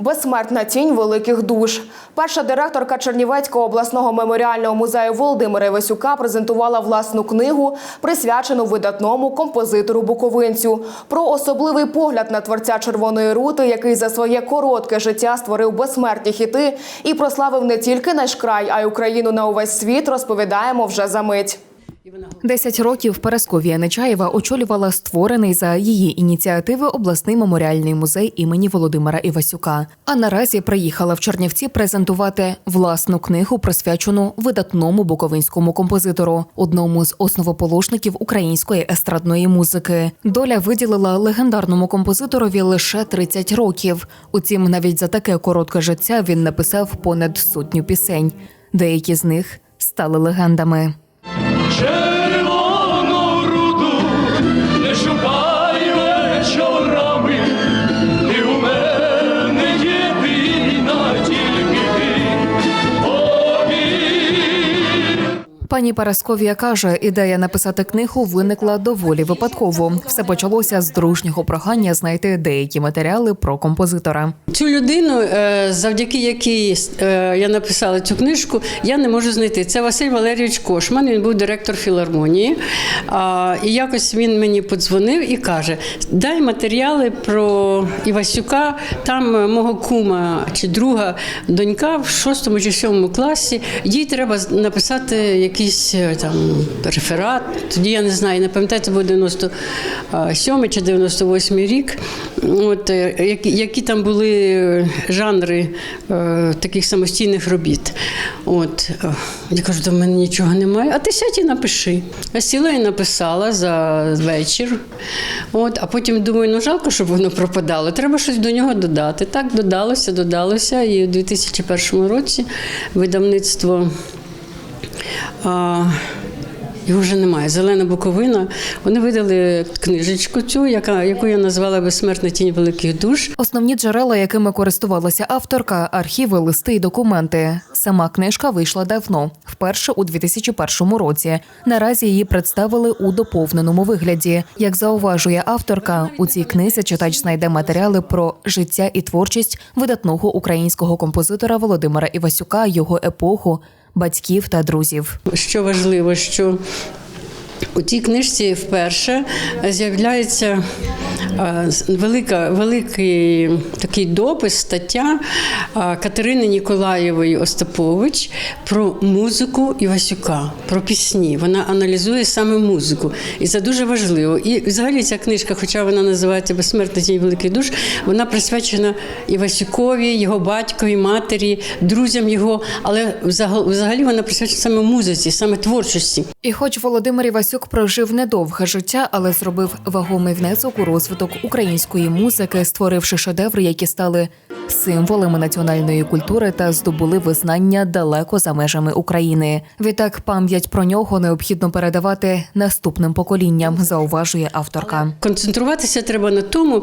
Безсмертна тінь великих душ. Перша директорка Чернівецького обласного меморіального музею Володимира Івасюка презентувала власну книгу, присвячену видатному композитору Буковинцю. Про особливий погляд на творця Червоної рути, який за своє коротке життя створив безсмертні хіти і прославив не тільки наш край, а й Україну на увесь світ. Розповідаємо вже за мить. Десять років Парасковія Нечаєва очолювала створений за її ініціативи обласний меморіальний музей імені Володимира Івасюка. А наразі приїхала в Чернівці презентувати власну книгу, присвячену видатному буковинському композитору, одному з основоположників української естрадної музики. Доля виділила легендарному композиторові лише 30 років. Утім, навіть за таке коротке життя він написав понад сотню пісень. Деякі з них стали легендами. Пані Парасковія каже, ідея написати книгу виникла доволі випадково. Все почалося з дружнього прохання знайти деякі матеріали про композитора. Цю людину, е, завдяки якій е, я написала цю книжку, я не можу знайти. Це Василь Валерійович Кошман. Він був директор філармонії. І якось він мені подзвонив і каже: дай матеріали про Івасюка. Там е, мого кума чи друга донька в шостому чи сьомому класі. Їй треба написати якийсь е, там реферат. Тоді я не знаю, не пам'ятаю, це був 97 чи 98 рік. От, е, які, які там були жанри е, таких самостійних робіт. От, е, я кажу, до мене нічого немає. А ти сядь і напиши. Я сіла і написала за вечір. От, а потім думаю, ну жалко, щоб воно пропадало. Треба щось до нього додати. Так, додалося, додалося. І у 2001 році видавництво. А, його вже немає. Зелена Буковина. Вони видали книжечку цю, яка, яку я назвала Безсмертна тінь великих душ. Основні джерела, якими користувалася авторка, архіви, листи і документи. Сама книжка вийшла давно, вперше у 2001 році. Наразі її представили у доповненому вигляді. Як зауважує авторка, у цій книзі читач знайде матеріали про життя і творчість видатного українського композитора Володимира Івасюка, його епоху, батьків та друзів. Що важливо, що у цій книжці вперше з'являється велика, великий такий допис, стаття Катерини Ніколаєвої Остапович про музику Івасюка, про пісні. Вона аналізує саме музику. І це дуже важливо. І взагалі ця книжка, хоча вона називається Безсмертна тінь великих душ, вона присвячена Івасюкові, його батькові, матері, друзям його, але взагалі вона присвячена саме музиці, саме творчості. І хоч Володимир Івасюк прожив недовге життя, але зробив вагомий внесок у розвиток української музики, створивши шедеври, які стали символами національної культури та здобули визнання далеко за межами України. Відтак пам'ять про нього необхідно передавати наступним поколінням, зауважує авторка. Концентруватися треба на тому,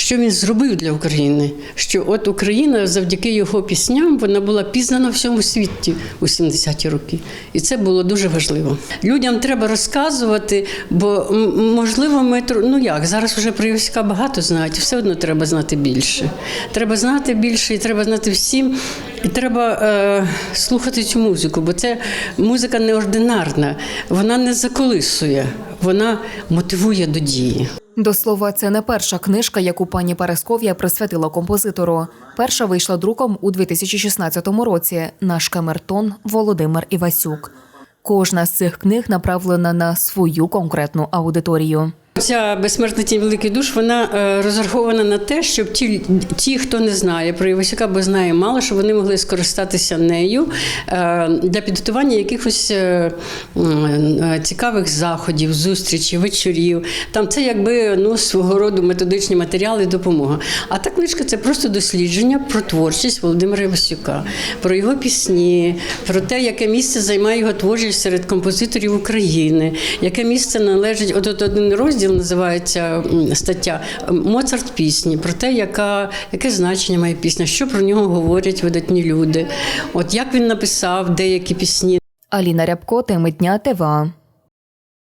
що він зробив для України. Що от Україна завдяки його пісням вона була пізнана в всьому світі у 70-ті роки. І це було дуже важливо. Людям треба розказувати, бо можливо, ми ну як зараз вже про Івасюка багато знають, все одно треба знати більше. Треба знати більше, і треба знати всім. І треба е, слухати цю музику, бо це музика неординарна, вона не заколисує, вона мотивує до дії. До слова, це не перша книжка, яку пані Парасков'я присвятила композитору. Перша вийшла друком у 2016 році. Наш камертон Володимир Івасюк. Кожна з цих книг направлена на свою конкретну аудиторію. Ця безсмертна тінь великий душ вона е, розрахована на те, щоб ті, ті, хто не знає про Івасюка, бо знає мало, щоб вони могли скористатися нею е, для підготування якихось е, цікавих заходів, зустрічей, вечорів. Там це якби ну свого роду методичні матеріали, допомога. А та книжка це просто дослідження про творчість Володимира Івасюка, про його пісні, про те, яке місце займає його творчість серед композиторів України, яке місце належить. От один розділ називається стаття Моцарт пісні, про те, яка, яке значення має пісня, що про нього говорять видатні люди. От як він написав деякі пісні. Аліна Рябко, теми дня ТВА.